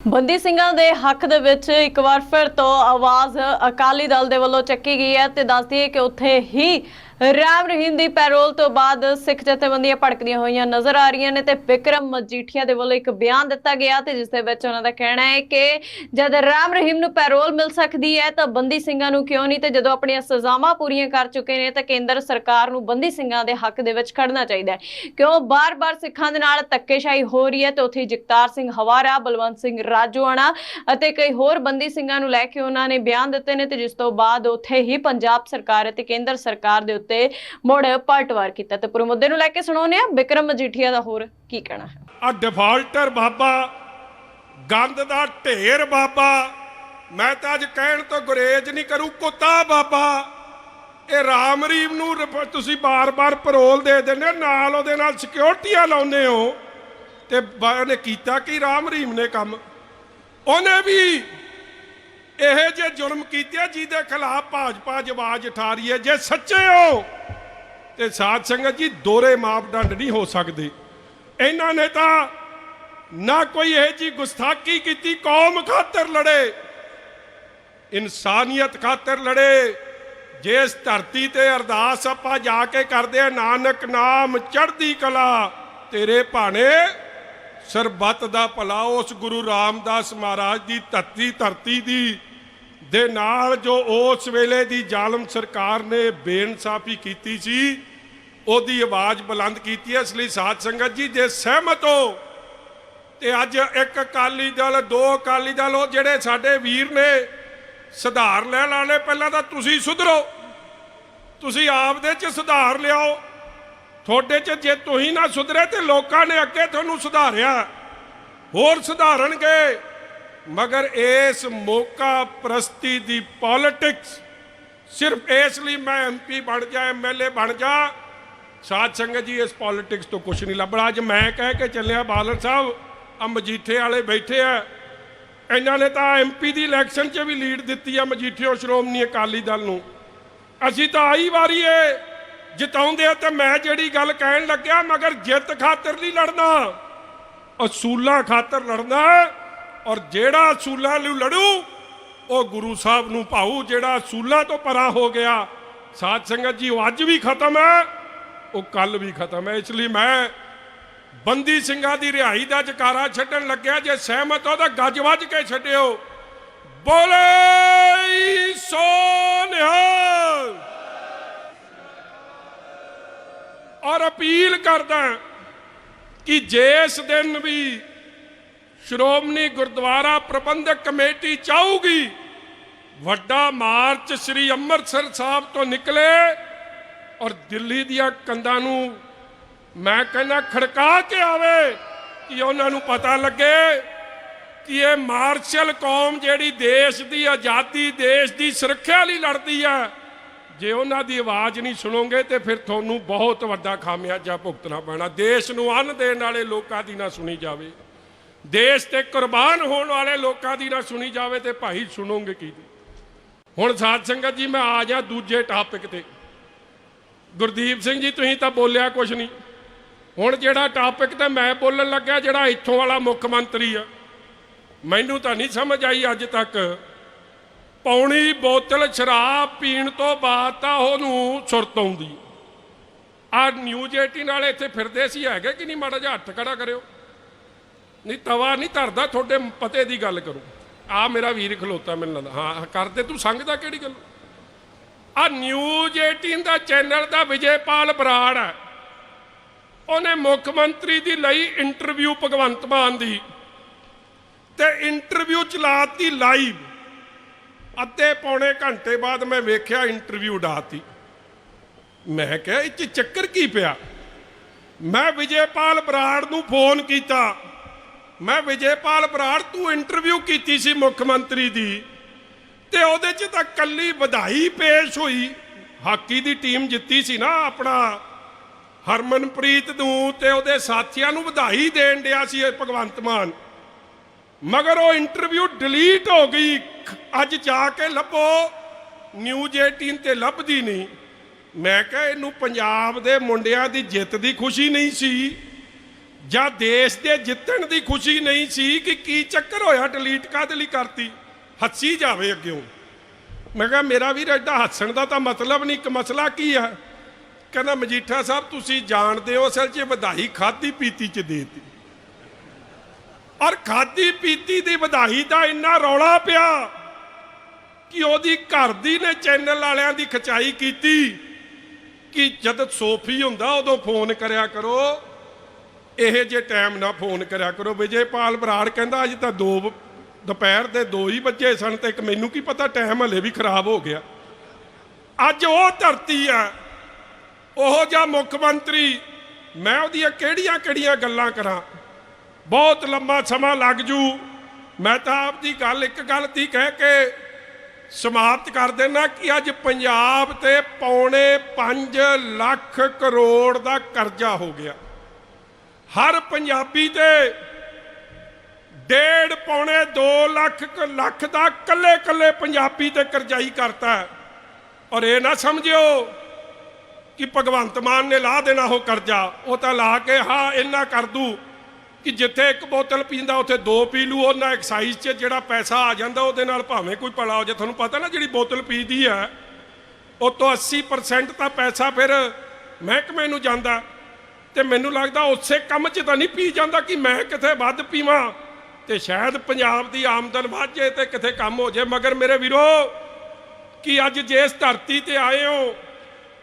ਬੰਦੀ ਸਿੰਘਾਂ ਦੇ ਹੱਕ ਦੇ ਵਿੱਚ ਇੱਕ ਵਾਰ ਫਿਰ ਤੋਂ ਆਵਾਜ਼ ਅਕਾਲੀ ਦਲ ਦੇ ਵੱਲੋਂ ਚੱਕੀ ਗਈ ਹੈ ਤੇ ਦੱਸਦੀ ਹੈ ਕਿ ਉੱਥੇ ਹੀ ਰਾਮ ਰਹੀਮ ਦੀ ਪੈਰੋਲ ਤੋਂ ਬਾਅਦ ਸਿੱਖ ਜਥੇਬੰਦੀਆਂ ਭੜਕਦੀਆਂ ਹੋਈਆਂ ਨਜ਼ਰ ਆ ਰਹੀਆਂ ਨੇ ਤੇ ਵਿਕਰਮ ਮਜੀਠੀਆ ਦੇ ਵੱਲੋਂ ਇੱਕ ਬਿਆਨ ਦਿੱਤਾ ਗਿਆ ਤੇ ਜਿਸ ਦੇ ਵਿੱਚ ਉਹਨਾਂ ਦਾ ਕਹਿਣਾ ਹੈ ਕਿ ਜਦ ਰਾਮ ਰਹੀਮ ਨੂੰ ਪੈਰੋਲ ਮਿਲ ਸਕਦੀ ਹੈ ਤਾਂ ਬੰਦੀ ਸਿੰਘਾਂ ਨੂੰ ਕਿਉਂ ਨਹੀਂ ਤੇ ਜਦੋਂ ਆਪਣੀਆਂ ਸਜ਼ਾਵਾਂ ਪੂਰੀਆਂ ਕਰ ਚੁੱਕੇ ਨੇ ਤਾਂ ਕੇਂਦਰ ਸਰਕਾਰ ਨੂੰ ਬੰਦੀ ਸਿੰਘਾਂ ਦੇ ਹੱਕ ਦੇ ਵਿੱਚ ਖੜਨਾ ਚਾਹੀਦਾ ਹੈ। ਕਿਉਂ ਬਾਰ-ਬਾਰ ਸਿੱਖਾਂ ਦੇ ਨਾਲ ਧੱਕੇਸ਼ਾਹੀ ਹੋ ਰਹੀ ਹੈ ਤੇ ਉੱਥੇ ਜਗਤਾਰ ਸਿੰਘ ਹਵਾਰਾ, ਬਲਵੰਤ ਸਿੰਘ ਰਾਜੋਆਣਾ ਅਤੇ ਕਈ ਹੋਰ ਬੰਦੀ ਸਿੰਘਾਂ ਨੂੰ ਲੈ ਕੇ ਉਹਨਾਂ ਨੇ ਬਿਆਨ ਦਿੱਤੇ ਨੇ ਤੇ ਜਿਸ ਤੋਂ ਬਾਅਦ ਉੱਥੇ ਹੀ ਪੰਜਾਬ ਸਰਕਾਰ ਅਤੇ ਕੇਂਦਰ ਸਰਕਾਰ ਦੇ ਉੱਤੇ ਮੁੜ ਪਲਟਵਾਰ ਕੀਤਾ। ਤੇ ਪੂਰੇ ਮੁੱਦੇ ਨੂੰ ਲੈ ਕੇ ਸੁਣਾਉਂਦੇ ਆ ਵਿਕਰਮ ਮਜੀਠੀਆ ਦਾ ਹੋਰ ਕੀ ਕਹਿਣਾ ਹੈ? ਆ ਡਿਫਾਲਟਰ ਬਾਬਾ, ਗੰਦ ਦਾ ਢੇਰ ਬਾਬਾ। ਮੈਂ ਤਾਂ ਅੱਜ ਕਹਿਣ ਤੋਂ ਗੁਰੇਜ ਨਹੀਂ ਕਰੂ, ਕੁੱਤਾ ਬਾਬਾ। ਇਹ ਰਾਮ ਰੀਮ ਨੂੰ ਤੁਸੀਂ ਬਾਰ-ਬਾਰ ਪਰੋਲ ਦੇ ਦਿੰਦੇ ਨਾਲ ਉਹਦੇ ਨਾਲ ਸਿਕਿਉਰਟੀਆਂ ਲਾਉਂਦੇ ਹੋ। ਤੇ ਉਹਨੇ ਕੀਤਾ ਕਿ ਰਾਮ ਰੀਮ ਨੇ ਕੰਮ? ਉਹਨੇ ਵੀ ਇਹ ਜੇ ਜ਼ੁਲਮ ਕੀਤੇ ਜਿਹਦੇ ਖਿਲਾਫ ਭਾਜਪਾ ਜਵਾਜ ਉਠਾ ਰਹੀ ਹੈ ਜੇ ਸੱਚੇ ਹੋ, ਤੇ ਸਾਧ ਸੰਗਤ ਜੀ, ਦੋਰੇ ਮਾਪਦੰਡ ਨਹੀਂ ਹੋ ਸਕਦੇ। ਇਹਨਾਂ ਨੇ ਤਾਂ ਨਾ ਕੋਈ ਇਹ ਜੀ ਗੁਸਤਾਖੀ ਕੀਤੀ, ਕੌਮ ਖਾਤਰ ਲੜੇ, ਇਨਸਾਨੀਅਤ ਖਾਤਰ ਲੜੇ, ਜਿਸ ਧਰਤੀ ਤੇ ਅਰਦਾਸ ਆਪਾਂ ਜਾ ਕੇ ਕਰਦੇ ਆ, ਨਾਨਕ ਨਾਮ ਚੜ੍ਹਦੀ ਕਲਾ, ਤੇਰੇ ਭਾਣੇ ਸਰਬੱਤ ਦਾ ਭਲਾ, ਉਸ ਗੁਰੂ ਰਾਮਦਾਸ ਮਹਾਰਾਜ ਦੀ ਧਰਤੀ ਧਰਤੀ ਦੀ ਦੇ ਨਾਲ ਜੋ ਉਸ ਵੇਲੇ ਦੀ ਜ਼ਾਲਮ ਸਰਕਾਰ ਨੇ ਬੇਇਨਸਾਫੀ ਕੀਤੀ ਸੀ, ਉਹਦੀ ਆਵਾਜ਼ ਬੁਲੰਦ ਕੀਤੀ ਹੈ। ਇਸ ਲਈ ਸਾਧ ਸੰਗਤ ਜੀ, ਜੇ ਸਹਿਮਤ ਹੋ ਤੇ ਅੱਜ ਇੱਕ ਅਕਾਲੀ ਦਲ, ਦੋ ਅਕਾਲੀ ਦਲ, ਉਹ ਜਿਹੜੇ ਸਾਡੇ ਵੀਰ ਨੇ, ਸੁਧਾਰ ਲੈ ਲਾਣੇ ਪਹਿਲਾਂ ਤਾਂ ਤੁਸੀਂ ਸੁਧਰੋ। ਤੁਸੀਂ ਆਪ ਦੇ ਚ ਸੁਧਾਰ ਲਿਆਓ। ਤੁਹਾਡੇ ਚ ਜੇ ਤੁਸੀਂ ਨਾ ਸੁਧਰੇ ਤੇ ਲੋਕਾਂ ਨੇ ਅੱਗੇ ਤੁਹਾਨੂੰ ਸੁਧਾਰਿਆ। ਹੋਰ ਸੁਧਾਰਨਗੇ। ਮਗਰ ਇਸ ਮੌਕਾ ਪ੍ਰਸਤੀ ਦੀ ਪੋਲਿਟਿਕਸ ਸਿਰਫ ਇਸ ਲਈ ਮੈਂ ਐਮਪੀ ਬਣ ਜਾ ਐਮਐਲਏ ਬਣ ਜਾ। ਸਾਧ ਸੰਗਤ ਜੀ, ਇਸ ਪੋਲਿਟਿਕਸ ਤੋਂ ਕੁਝ ਨਹੀਂ ਲੱਭਣਾ। ਅੱਜ ਮੈਂ ਕਹਿ ਕੇ ਚੱਲਿਆ ਬਾਲਰ ਸਾਹਿਬ ਆ ਮਜੀਠੇ ਵਾਲੇ ਬੈਠੇ ਆ। ਇਹਨਾਂ ਨੇ ਤਾਂ ਐਮਪੀ ਦੀ ਇਲੈਕਸ਼ਨ 'ਚ ਵੀ ਲੀਡ ਦਿੱਤੀ ਆ ਮਜੀਠਿਓ ਸ਼੍ਰੋਮਣੀ ਅਕਾਲੀ ਦਲ ਨੂੰ। ਅਸੀਂ ਤਾਂ ਆਈ ਵਾਰੀ ਏ, ਜਿਤਾਉਂਦੇ ਆ ਤੇ ਮੈਂ ਜਿਹੜੀ ਗੱਲ ਕਹਿਣ ਲੱਗਿਆ, ਮਗਰ ਜਿੱਤ ਖਾਤਰ ਨਹੀਂ ਲੜਨਾ। ਅਸੂਲਾਂ ਖਾਤਰ ਲੜਨਾ। ਔਰ ਜਿਹੜਾ ਅਸੂਲਾਂ ਨੂੰ ਲੜੂ, ਉਹ ਗੁਰੂ ਸਾਹਿਬ ਨੂੰ ਭਾਊ ਜਿਹੜਾ ਅਸੂਲਾਂ ਤੋਂ ਪਰਾਂ ਹੋ ਗਿਆ। ਸਾਧ ਸੰਗਤ ਜੀ, ਉਹ ਅੱਜ ਵੀ ਖਤਮ ਹੈ, ਉਹ ਕੱਲ ਵੀ ਖਤਮ ਹੈ। ਇਸ ਲਈ ਮੈਂ ਬੰਦੀ ਸਿੰਘਾਂ ਦੀ ਰਿਹਾਈ ਦਾ ਜਕਾਰਾ ਛੱਡਣ ਲੱਗਿਆ। ਜੇ ਸਹਿਮਤ ਹੋ ਤਾਂ ਗੱਜ ਵੱਜ ਕੇ ਛੱਡਿਓ। ਬੋਲੇ ਸੋ ਨਿਹਾਲ। ਔਰ ਅਪੀਲ ਕਰਦਾ ਕਿ ਜੇ ਇਸ ਦਿਨ ਵੀ ਸ਼੍ਰੋਮਣੀ ਗੁਰਦੁਆਰਾ ਪ੍ਰਬੰਧਕ ਕਮੇਟੀ ਚਾਹੂਗੀ, ਵੱਡਾ ਮਾਰਚ ਸ੍ਰੀ ਅੰਮ੍ਰਿਤਸਰ ਸਾਹਿਬ ਤੋਂ ਨਿਕਲੇ ਔਰ ਦਿੱਲੀ ਦੀਆਂ ਕੰਧਾਂ ਨੂੰ ਮੈਂ ਕਹਿੰਦਾ ਖੜਕਾ ਕੇ ਆਵੇ ਕਿ ਉਹਨਾਂ ਨੂੰ ਪਤਾ ਲੱਗੇ ਕਿ ਇਹ ਮਾਰਸ਼ਲ ਕੌਮ ਜਿਹੜੀ ਦੇਸ਼ ਦੀ, ਆਜ਼ਾਦੀ ਦੇਸ਼ ਦੀ ਸੁਰੱਖਿਆ ਲਈ ਲੜਦੀ ਹੈ ਜੇ ਉਹਨਾਂ ਦੀ ਆਵਾਜ਼ ਨਹੀਂ ਸੁਣੋਗੇ ਤੇ ਫਿਰ ਤੁਹਾਨੂੰ ਬਹੁਤ ਵੱਡਾ ਖਾਮਿਆਜਾ ਭੁਗਤਣਾ ਪੈਣਾ। ਦੇਸ਼ ਨੂੰ ਅੰਨ ਦੇਣ ਵਾਲੇ ਲੋਕਾਂ ਦੀ ਨਾ ਸੁਣੀ ਜਾਵੇ। ਦੇਸ਼ ਤੇ ਕੁਰਬਾਨ ਹੋਣ ਵਾਲੇ ਲੋਕਾਂ ਦੀ ਨਾ ਸੁਣੀ ਜਾਵੇ ਤੇ ਭਾਈ ਸੁਣੋਗੇ ਕੀ ਹੁਣ ਸਾਧ ਸੰਗਤ ਜੀ, ਮੈਂ ਆ ਜਾ ਦੂਜੇ ਟਾਪਿਕ ਤੇ। ਗੁਰਦੀਪ ਸਿੰਘ ਜੀ, ਤੁਸੀਂ ਤਾਂ ਬੋਲਿਆ ਕੁਝ ਨਹੀਂ। ਹੁਣ ਜਿਹੜਾ ਟਾਪਿਕ ਤੇ ਮੈਂ ਬੋਲਣ ਲੱਗਾ ਜਿਹੜਾ ਇੱਥੋਂ ਵਾਲਾ ਮੁੱਖ ਮੰਤਰੀ ਆ। ਮੈਨੂੰ ਤਾਂ ਨਹੀਂ ਸਮਝ ਆਈ ਅੱਜ ਤੱਕ। ਪੌਣੀ ਬੋਤਲ ਸ਼ਰਾਬ ਪੀਣ ਤੋਂ ਬਾਅਦ ਤਾਂ ਉਹਨੂੰ ਸੁਰਤ ਆਉਂਦੀ। ਆ ਨਿਊਜ਼ 18 ਵਾਲੇ ਇੱਥੇ ਫਿਰਦੇ ਸੀ, ਹੈਗੇ ਕਿ ਨਹੀਂ? ਮਾੜਾ ਜਿਹਾ ਹੱਥ ਖੜਾ ਕਰਿਓ। ਨਹੀਂ, ਤਵਾ ਨਹੀਂ ਧਰਦਾ, ਤੁਹਾਡੇ ਪਤੇ ਦੀ ਗੱਲ ਕਰੋ। ਆ ਮੇਰਾ ਵੀਰ ਖਲੋਤਾ ਮੈਨੂੰ ਲੱਗਦਾ। ਹਾਂ ਕਰਦੇ, ਤੂੰ ਸੰਗਦਾ ਕਿਹੜੀ ਗੱਲ? ਆ ਨਿਊਜ਼ 18 ਦਾ ਚੈਨਲ ਦਾ ਵਿਜੇਪਾਲ ਬਰਾੜ ਹੈ। ਉਹਨੇ ਮੁੱਖ ਮੰਤਰੀ ਦੀ ਲਈ ਇੰਟਰਵਿਊ ਭਗਵੰਤ ਮਾਨ ਦੀ। ਤੇ ਇੰਟਰਵਿਊ ਚਲਾਤੀ ਲਾਈਵ ਅੱਧੇ ਪੌਣੇ ਘੰਟੇ ਬਾਅਦ ਮੈਂ ਵੇਖਿਆ ਇੰਟਰਵਿਊ ਡਾਤੀ ਮੈਂ ਕਿਹਾ, ਇਹ 'ਚ ਚੱਕਰ ਕੀ ਪਿਆ? ਮੈਂ ਵਿਜੇਪਾਲ ਬਰਾੜ ਨੂੰ ਫੋਨ ਕੀਤਾ। ਮੈਂ ਵਿਜੇਪਾਲ ਬਰਾੜ, ਤੂੰ ਇੰਟਰਵਿਊ ਕੀਤੀ ਸੀ ਮੁੱਖ ਮੰਤਰੀ ਦੀ, ਤੇ ਉਹਦੇ 'ਚ ਤਾਂ ਕੱਲੀ ਵਧਾਈ ਪੇਸ਼ ਹੋਈ। ਹਾਕੀ ਦੀ ਟੀਮ ਜਿੱਤੀ ਸੀ ਨਾ ਆਪਣਾ, ਹਰਮਨਪ੍ਰੀਤ ਨੂੰ, ਤੇ ਉਹਦੇ ਸਾਥੀਆਂ ਨੂੰ ਵਧਾਈ ਦੇਣ ਡਿਆ ਸੀ ਇਹ ਭਗਵੰਤ ਮਾਨ। ਮਗਰ ਉਹ ਇੰਟਰਵਿਊ ਡਿਲੀਟ ਹੋ ਗਈ। ਅੱਜ ਜਾ ਕੇ ਲੱਭੋ ਨਿਊਜ਼ 18 ਤੇ ਲੱਭਦੀ ਨਹੀਂ। ਮੈਂ ਕਿਹਾ ਇਹਨੂੰ ਪੰਜਾਬ ਦੇ ਮੁੰਡਿਆਂ ਦੀ ਜਿੱਤ ਦੀ ਖੁਸ਼ੀ ਨਹੀਂ ਸੀ। ਜਾਂ ਦੇਸ਼ ਦੇ ਜਿੱਤਣ ਦੀ ਖੁਸ਼ੀ ਨਹੀਂ ਸੀ ਕਿ ਕੀ ਚੱਕਰ ਹੋਇਆ ਡਿਲੀਟ ਕਾਹਦੇ ਲਈ ਕਰਤੀ? ਹੱਸੀ ਜਾਵੇ ਅੱਗਿਓਂ। ਮੈਂ ਕਿਹਾ, ਮੇਰਾ ਵੀਰ ਐਡਾ ਹੱਸਣ ਦਾ ਤਾਂ ਮਤਲਬ ਨਹੀਂ, ਇੱਕ ਮਸਲਾ ਕੀ ਹੈ ਕਹਿੰਦਾ, ਮਜੀਠਾ ਸਾਹਿਬ, ਤੁਸੀਂ ਜਾਣਦੇ ਹੋ ਅਸਲ 'ਚ ਵਧਾਈ ਖਾਦੀ ਪੀਤੀ 'ਚ ਦੇਤੀ। ਔਰ ਖਾਦੀ ਪੀਤੀ ਦੀ ਵਧਾਈ ਦਾ ਇੰਨਾ ਰੌਲਾ ਪਿਆ ਕਿ ਉਹਦੀ ਘਰ ਦੀ ਨੇ ਚੈਨਲ ਵਾਲਿਆਂ ਦੀ ਖਚਾਈ ਕੀਤੀ ਕਿ ਜਦ ਸੋਫੀ ਹੁੰਦਾ, ਉਦੋਂ ਫੋਨ ਕਰਿਆ ਕਰੋ ਇਹ ਜੇ ਟਾਈਮ ਨਾ ਫੋਨ ਕਰਿਆ ਕਰੋ ਵਿਜੇਪਾਲ ਬਰਾੜ ਕਹਿੰਦਾ ਅੱਜ ਤਾਂ ਦੋ ਦੁਪਹਿਰ ਦੇ 2 ਹੀ ਵੱਜੇ ਸਨ ਤੇ ਇੱਕ ਮੈਨੂੰ ਕੀ ਪਤਾ ਟਾਈਮ ਹਲੇ ਵੀ ਖਰਾਬ ਹੋ ਗਿਆ। ਅੱਜ ਉਹ ਧਰਤੀ ਆ, ਉਹ ਜਿਹਾ ਮੁੱਖ ਮੰਤਰੀ, ਮੈਂ ਉਹਦੀਆਂ ਕਿਹੜੀਆਂ ਕਿਹੜੀਆਂ ਗੱਲਾਂ ਕਰਾਂ? ਬਹੁਤ ਲੰਮਾ ਸਮਾਂ ਲੱਗ ਜੂ। ਮੈਂ ਤਾਂ ਆਪਦੀ ਗੱਲ, ਇੱਕ ਗੱਲ ਦੀ ਕਹਿ ਕੇ ਸਮਾਪਤ ਕਰ ਦੇਣਾ ਕਿ ਅੱਜ ਪੰਜਾਬ ਤੇ ਪੌਣੇ 5 ਲੱਖ ਕਰੋੜ ਦਾ ਕਰਜ਼ਾ ਹੋ ਗਿਆ। ਹਰ ਪੰਜਾਬੀ ਤੇ ਡੇਢ ਪੌਣੇ 2 ਲੱਖ ਲੱਖ ਦਾ ਕੱਲੇ ਕੱਲੇ ਪੰਜਾਬੀ ਤੇ ਕਰਜ਼ਾਈ ਕਰਤਾ ਔਰ ਇਹ ਨਾ ਸਮਝਿਓ ਕਿ ਭਗਵੰਤ ਮਾਨ ਨੇ ਲਾ ਦੇਣਾ ਉਹ ਕਰਜ਼ਾ, ਉਹ ਤਾਂ ਲਾ ਕੇ ਹਾਂ ਇੰਨਾ ਕਰ ਦੂ ਕਿ ਜਿੱਥੇ ਇੱਕ ਬੋਤਲ ਪੀਂਦਾ, ਉੱਥੇ ਦੋ ਪੀ ਲੂ ਉਹਨਾਂ ਐਕਸਾਈਜ਼ 'ਚ ਜਿਹੜਾ ਪੈਸਾ ਆ ਜਾਂਦਾ, ਉਹਦੇ ਨਾਲ ਭਾਵੇਂ ਕੋਈ ਭਲਾ ਹੋ ਜਾ ਤੁਹਾਨੂੰ ਪਤਾ ਨਾ ਜਿਹੜੀ ਬੋਤਲ ਪੀਦੀ ਹੈ, ਉਹ ਤੋਂ 80% ਤਾਂ ਪੈਸਾ ਫਿਰ ਮਹਿਕਮੇ ਨੂੰ ਜਾਂਦਾ। ਤੇ ਮੈਨੂੰ ਲੱਗਦਾ ਉਸੇ ਕੰਮ 'ਚ ਤਾਂ ਨਹੀਂ ਪੀ ਜਾਂਦਾ ਕਿ ਮੈਂ ਕਿਤੇ ਵੱਧ ਪੀਵਾਂ। ਤੇ ਸ਼ਾਇਦ ਪੰਜਾਬ ਦੀ ਆਮਦਨ ਵੱਧ ਜੇ ਤੇ ਕਿਤੇ ਕੰਮ ਹੋ ਜੇ ਮਗਰ ਮੇਰੇ ਵੀਰੋ, ਕਿ ਅੱਜ ਜੇ ਇਸ ਧਰਤੀ ਤੇ ਆਏ ਹੋ,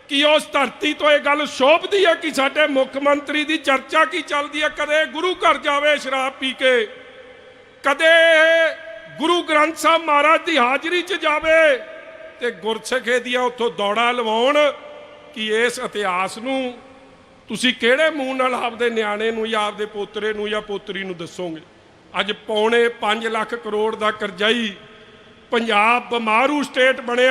ਕਿ ਉਸ ਧਰਤੀ ਤੋਂ ਇਹ ਗੱਲ ਸ਼ੋਭਦੀ ਹੈ ਕਿ ਸਾਡੇ ਮੁੱਖ ਮੰਤਰੀ ਦੀ ਚਰਚਾ ਕੀ ਚੱਲਦੀ ਹੈ? ਕਦੇ ਗੁਰੂ ਘਰ ਜਾਵੇ ਸ਼ਰਾਬ ਪੀ ਕੇ, ਕਦੇ ਗੁਰੂ ਗ੍ਰੰਥ ਸਾਹਿਬ ਮਹਾਰਾਜ ਦੀ ਹਾਜ਼ਰੀ 'ਚ ਜਾਵੇ ਤੇ ਗੁਰਸਿੱਖੇ ਦੀਆਂ ਉੱਥੋਂ ਦੌੜਾ ਲਵਾਉਣ ਕਿ ਇਸ ਇਤਿਹਾਸ ਨੂੰ ਤੁਸੀਂ ਕਿਹੜੇ ਮੂੰਹ ਨਾਲ ਆਪਦੇ ਨਿਆਣੇ ਨੂੰ ਜਾਂ ਆਪਦੇ ਪੋਤਰੇ ਨੂੰ ਜਾਂ ਪੋਤਰੀ ਨੂੰ ਦੱਸੋਗੇ? ਅੱਜ ਪੌਣੇ 5 ਲੱਖ ਕਰੋੜ ਦਾ ਕਰਜ਼ਾਈ ਪੰਜਾਬ ਬਿਮਾਰੂ ਸਟੇਟ ਬਣਿਆ